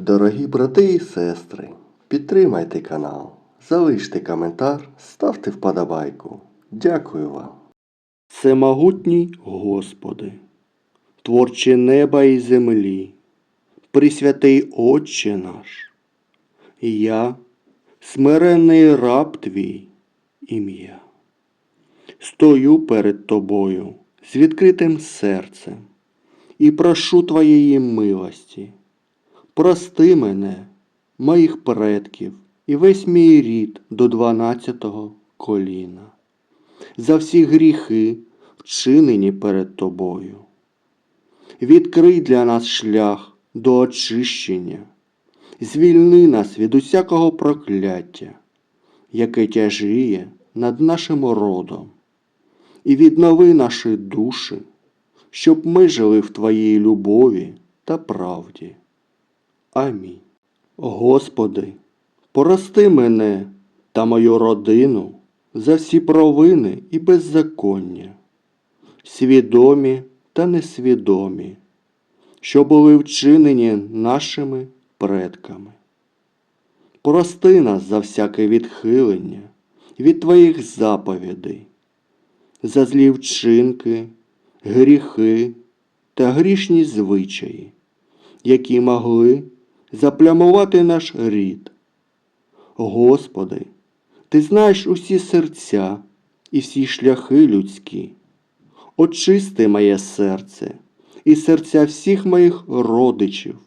Дорогі брати і сестри, підтримайте канал, залиште коментар, ставте вподобайку. Дякую вам. Всемогутній Господи, творче неба і землі, Пресвятий Отче наш, я, смиренний раб Твій, ім'я, стою перед Тобою з відкритим серцем і прошу Твоєї милості. Прости мене, моїх предків і весь мій рід до дванадцятого коліна за всі гріхи, вчинені перед Тобою. Відкрий для нас шлях до очищення, звільни нас від усякого прокляття, яке тяжіє над нашим родом, і віднови наші душі, щоб ми жили в Твоїй любові та правді. Амінь. Господи, прости мене та мою родину за всі провини і беззаконня, свідомі та несвідомі, що були вчинені нашими предками. Прости нас за всяке відхилення від Твоїх заповідей, за злі вчинки, гріхи та грішні звичаї, які могли заплямувати наш рід. Господи, Ти знаєш усі серця і всі шляхи людські. Очисти моє серце і серця всіх моїх родичів.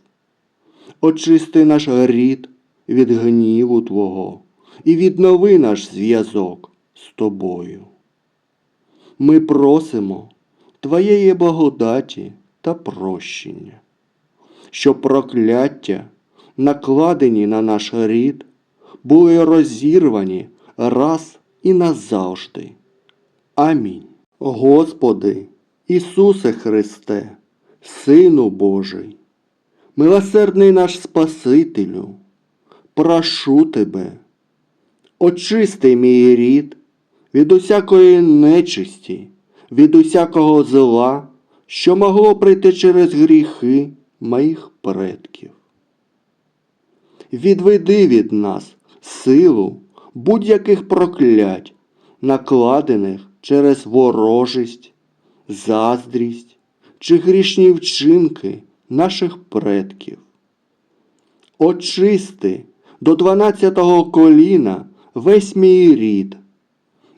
Очисти наш рід від гніву Твого і віднови наш зв'язок з Тобою. Ми просимо Твоєї благодаті та прощення, щоб прокляття, накладені на наш рід, були розірвані раз і назавжди. Амінь. Господи, Ісусе Христе, Сину Божий, милосердний наш Спасителю, прошу Тебе, очисти мій рід від усякої нечисті, від усякого зла, що могло прийти через гріхи моїх предків. Відведи від нас силу будь-яких проклять, накладених через ворожість, заздрість чи грішні вчинки наших предків. Очисти до дванадцятого коліна весь мій рід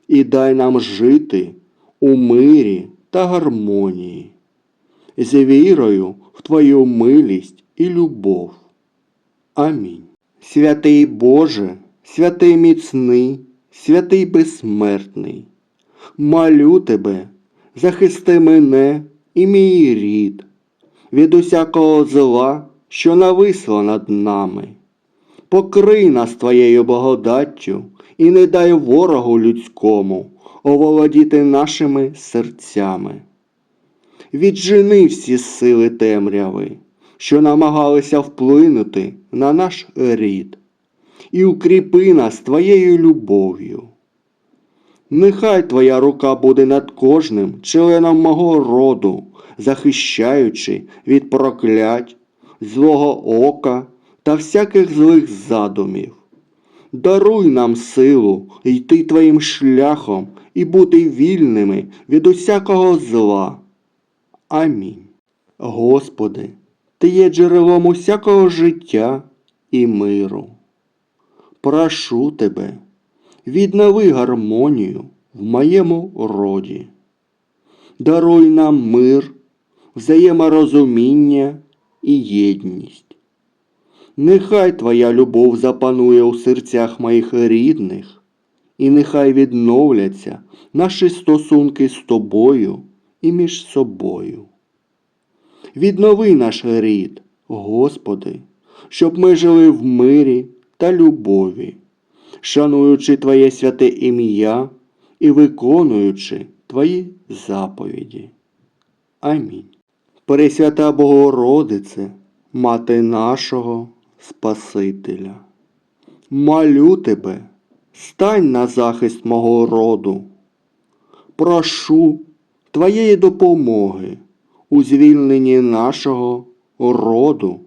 і дай нам жити у мирі та гармонії, з вірою в Твою милість і любов. Амінь. Святий Боже, святий міцний, святий безсмертний, молю Тебе, захисти мене і мій рід від усякого зла, що нависло над нами. Покрий нас Твоєю благодаттю і не дай ворогу людському оволодіти нашими серцями. Віджени всі сили темряви, що намагалися вплинути на наш рід, і укріпи нас Твоєю любов'ю. Нехай Твоя рука буде над кожним членом мого роду, захищаючи від проклять, злого ока та всяких злих задумів. Даруй нам силу йти Твоїм шляхом і бути вільними від усякого зла. Амінь. Господи, Ти є джерелом усякого життя і миру. Прошу Тебе, віднови гармонію в моєму роді. Даруй нам мир, взаєморозуміння і єдність. Нехай Твоя любов запанує у серцях моїх рідних, і нехай відновляться наші стосунки з Тобою і між собою. Віднови наш рід, Господи, щоб ми жили в мирі та любові, шануючи Твоє святе ім'я і виконуючи Твої заповіді. Амінь. Пресвята Богородице, Мати нашого Спасителя. Молю тебе, стань на захист мого роду. Прошу Твоєї допомоги у звільненні нашого роду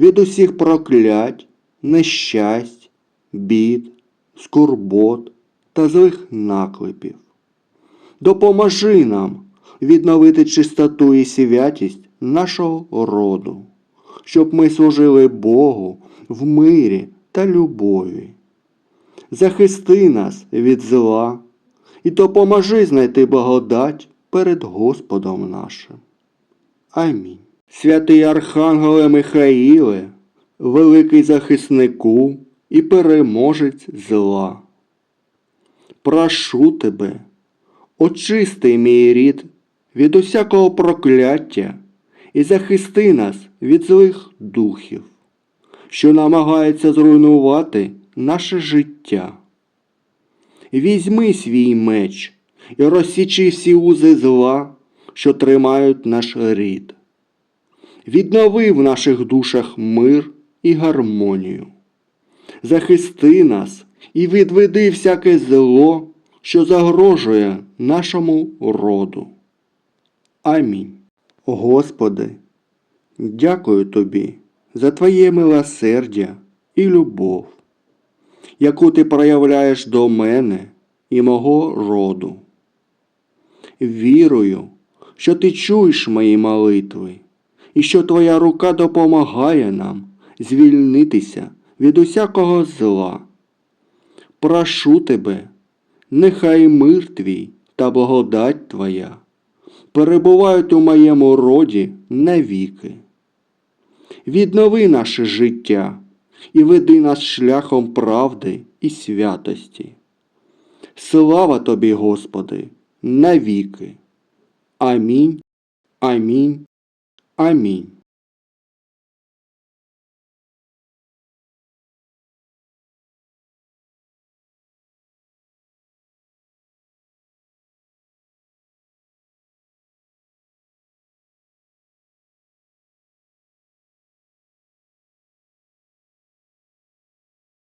від усіх проклять, нещасть, бід, скорбот та злих наклепів. Допоможи нам відновити чистоту і святість нашого роду, щоб ми служили Богу в мирі та любові. Захисти нас від зла і допоможи знайти благодать перед Господом нашим. Амінь. Святий Архангеле Михаїле, великий захиснику і переможець зла. Прошу тебе, очисти мій рід від усякого прокляття і захисти нас від злих духів, що намагаються зруйнувати наше життя. Візьми свій меч і розсічи всі узи зла, що тримають наш рід. Віднови в наших душах мир і гармонію. Захисти нас і відведи всяке зло, що загрожує нашому роду. Амінь. Господи, дякую Тобі за Твоє милосердя і любов, яку Ти проявляєш до мене і мого роду. Вірую, що Ти чуєш мої молитви і що Твоя рука допомагає нам звільнитися від усякого зла. Прошу Тебе, нехай мир Твій та благодать Твоя перебувають у моєму роді навіки. Віднови наше життя і веди нас шляхом правди і святості. Слава Тобі, Господи, навіки. Амінь, амінь, амінь.